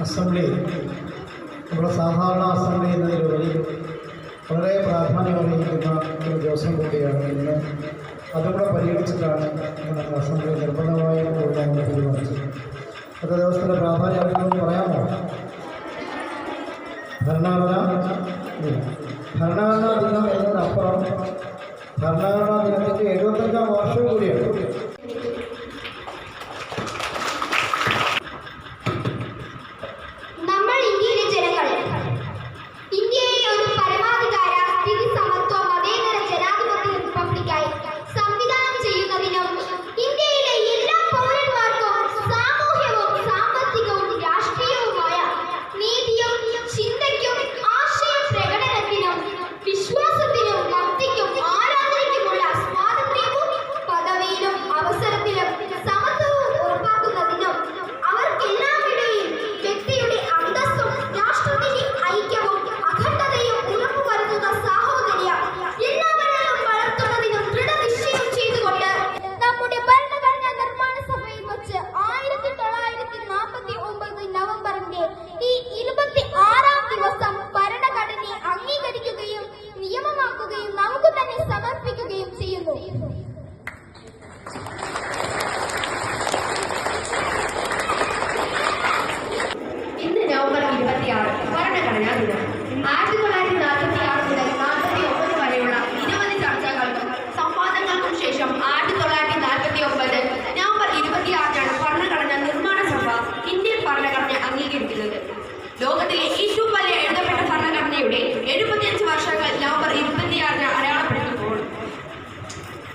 Assembly നമ്മുടെ സാധാരണ assembly എന്നതിലുപരി വളരെ പ്രാധാന്യമർഹിക്കുന്ന ഒരു ദിവസം കൂടിയാണ് ഇന്ന്. അതുകൂടെ പരിഗണിച്ചിട്ടാണ് നമ്മുടെ അസംബ്ലി നിർബന്ധമായി കൊടുക്കാൻ തീരുമാനിച്ചത്. അത്ര ദിവസത്തിന്റെ പ്രാധാന്യം അറിയുമെന്ന് പറയാമോ? ഭരണഘടന. ഭരണഘടനാ ദിനം എന്നതിനപ്പുറം ഭരണഘടനാ ദിനത്തിന്റെ എഴുപത്തഞ്ചാം വർഷം കൂടിയാണ്. തന്നെ സമർപ്പിക്കുകയും ചെയ്യുന്നു. ഇന്ന് നവംബർ ഇരുപത്തിയാറ് ഭരണഘടനാ ദിനം.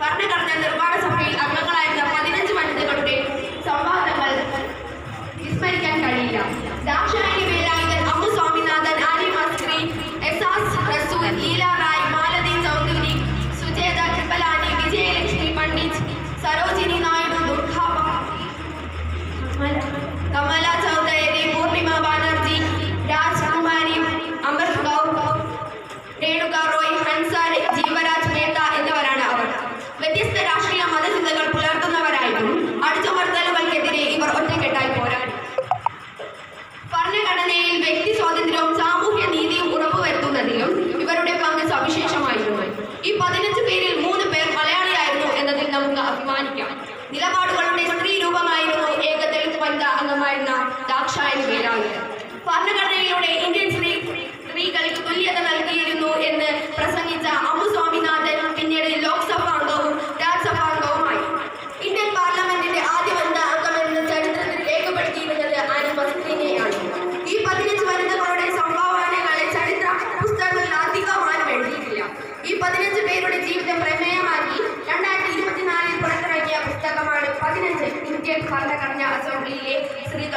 ഭരണഘടനാ നിർമ്മാണ സഭയിൽ അംഗങ്ങളായിരുന്ന പതിനഞ്ച് വനിതകളുടെ സംവാദങ്ങൾ വിസ്മരിക്കാൻ കഴിയില്ല. ദാക്ഷായണി നിലപാടുകളുടെ സ്ത്രീ രൂപമായിരുന്നു ഏക ദളിത് വനിതാ അംഗമായിരുന്ന ദാക്ഷായണി വേലായുധൻ. ഭരണഘടനയിലൂടെ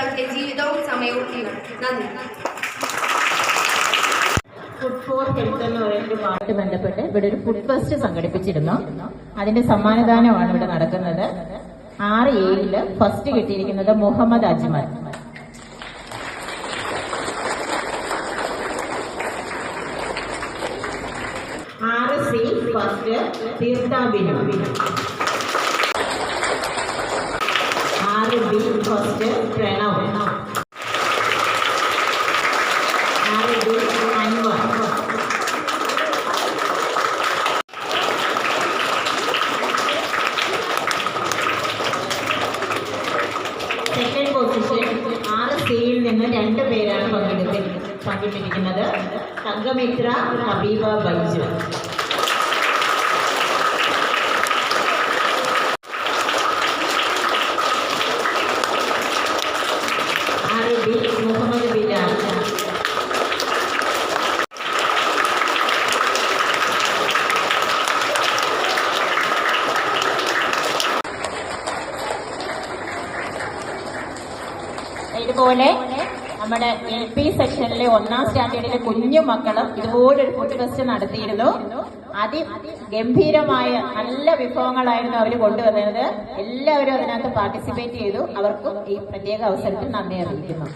സ്ത്രീകളുടെ ജീവിതവും സമയവും ഇവർ. നന്ദി. ഫുഡ് ബന്ധപ്പെട്ട് ഇവിടെ ഒരു ഫുഡ് ഫെസ്റ്റ് സംഘടിപ്പിച്ചിരുന്നു. അതിന്റെ സമ്മാനദാനമാണ് ഇവിടെ നടക്കുന്നത്. ആറ് ഏഴിൽ ഫസ്റ്റ് കിട്ടിയിരിക്കുന്നത് മുഹമ്മദ് അജ്മൽ. ആറ് സി ഫസ്റ്റ് തീർത്ഥാബിനു പങ്കിട്ടിരിക്കുന്നത് തങ്കമിത്ര ഹബീബ ബൈജു ആറ് ഡി മുഹമ്മദ് ബിലാൽ ഇതുപോലെ നമ്മുടെ എൽ പി സെക്ഷനിലെ ഒന്നാം സ്റ്റാൻഡേർഡിലെ കുഞ്ഞു മക്കളും ഇതുപോലൊരു ഫുഡ് ഫെസ്റ്റ് നടത്തിയിരുന്നു. അതി ഗംഭീരമായ നല്ല വിഭവങ്ങളായിരുന്നു അവർ കൊണ്ടുവന്നിരുന്നത് എല്ലാവരും അതിനകത്ത് പാർട്ടിസിപ്പേറ്റ് ചെയ്തു. അവർക്കും ഈ പ്രത്യേക അവസരത്തിൽ നന്ദി അറിയിക്കുന്നു.